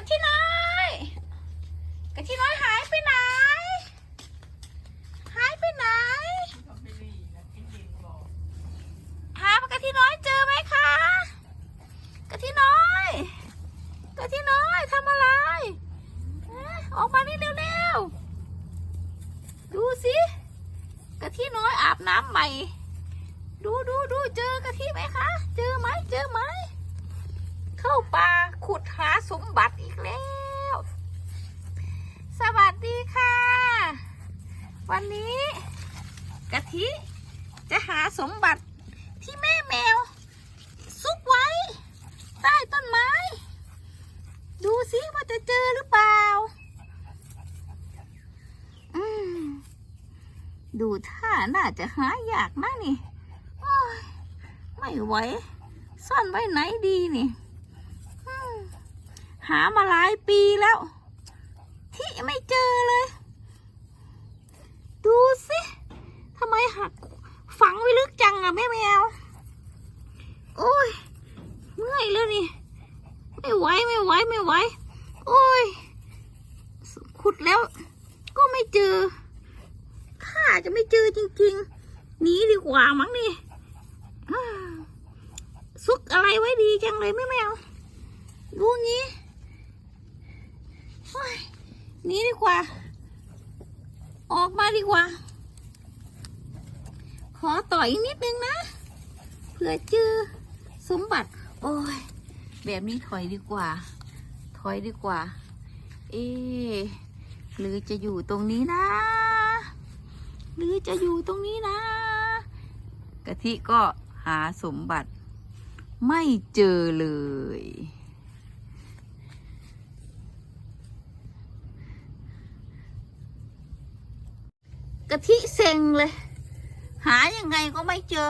กะทิน้อยกะทิน้อยหายไปไหน หายไปไหน หากะทิน้อยเจอไหมคะกะทิน้อยกะทิน้อยทำอะไรอออกมานี่เร็วๆ ดูสิกะทิน้อยอาบน้ำใหม่ ดูดูดูเจอกะทิไหมคะ เจอไหมเจอไหม เข้าป่าขุดหาสม บัติอีกแล้ว สวัสดีค่ะ วันนี้กะทิจะหาสมบัติที่แม่แมว ซุกไว้ ใต้ต้นไม้ ดูสิว่าจะเจอหรือเปล่า อืม ดูท่าน่าจะหายากนะนี่ไม่ไหวซ่อนไว้ไหนดีนี่ หามาหลายปีแล้ว ที่ไม่เจอเลย ดูสิทำไมหักฝังไว้ลึกจังอะแม่แมว โอ้ย เมื่อยแล้วนี่ ไม่ไหวไม่ไหวไม่ไหว โอ้ย ขุดแล้ว ก็ไม่เจอ ข้าจะไม่เจอจริงๆ หนีดีกว่ามั้งนี่ซุกอะไรไว้ดีจังเลยแม่แมว ดูงี้ นีดีกว่า ออกมาดีกว่า ขอต่ออีกนิดนึงนะ เผื่อเจอสมบัติ โอ้ย แบบนี้ถอยดีกว่า ถอยดีกว่า เอ๊หรือจะอยู่ตรงนี้นะ หรือจะอยู่ตรงนี้นะ กะทิก็หาสมบัติ ไม่เจอเลย กะทิเซ็งเลย หายังไงก็ไม่เจอ